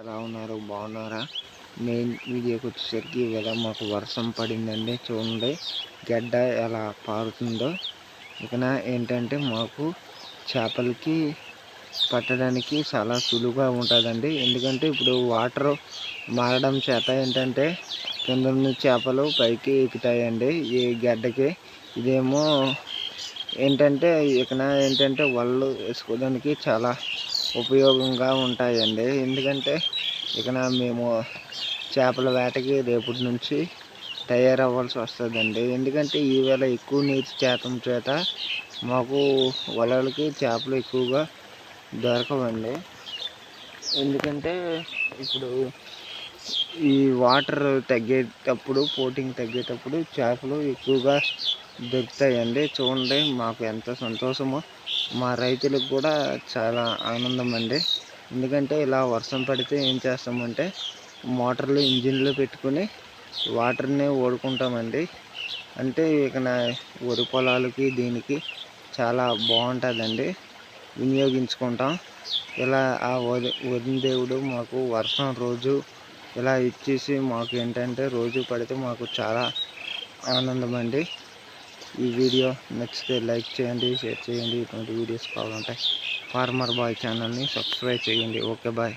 ఎలా ఉన్నారు? బాగున్నారా? మెయిన్ వీడియోకి వచ్చేసరికి ఇవాళ మాకు వర్షం పడిందండి చూడండి. గడ్డ ఎలా పారుతుందో. ఇకన ఏంటంటే మాకు చేపలకి పట్టడానికి చాలా సులువుగా ఉంటుందండి. ఎందుకంటే ఇప్పుడు వాటర్ మారడం చేత ఏంటంటే కింద చేపలు పైకి ఎక్కుతాయండి ఈ గడ్డకి. ఇదేమో ఏంటంటే ఇక్కడ ఏంటంటే వలలు వేసుకోవడానికి చాలా ఉపయోగంగా ఉంటాయండి. ఎందుకంటే ఇక్కడ మేము చేపల వేటకి రేపటి నుంచి తయారవ్వాల్సి వస్తుందండి. ఎందుకంటే ఈవేళ ఎక్కువ నీటి శాతం చేత మాకు వలలకి చేపలు ఎక్కువగా దొరకవండి. ఎందుకంటే ఇప్పుడు ఈ వాటర్ తగ్గేటప్పుడు పోటింగ్ తగ్గేటప్పుడు చేపలు ఎక్కువగా దొరుకుతాయండి. చూడండి మాకు ఎంత సంతోషమో. మా రైతులకు కూడా చాలా ఆనందం అండి ఎందుకంటే ఇలా వర్షం పడితే ఏం చేస్తామంటే మోటార్లు ఇంజిన్లు పెట్టుకుని వాటర్ని ఓడుకుంటామండి అంటే ఇక వరి పొలాలకి దీనికి చాలా బాగుంటుందండి. వినియోగించుకుంటాం. ఇలా ఆ వరి వరుణ దేవుడు మాకు వర్షం రోజు ఇలా ఇచ్చేసి మాకు ఏంటంటే రోజు పడితే మాకు చాలా ఆనందం అండి ఈ వీడియో నచ్చితే లైక్ చేయండి షేర్ చేయండి. ఇటువంటి వీడియోస్ కావాలంటే ఫార్మర్ బాయ్ ఛానల్ని సబ్స్క్రైబ్ చేయండి. Okay bye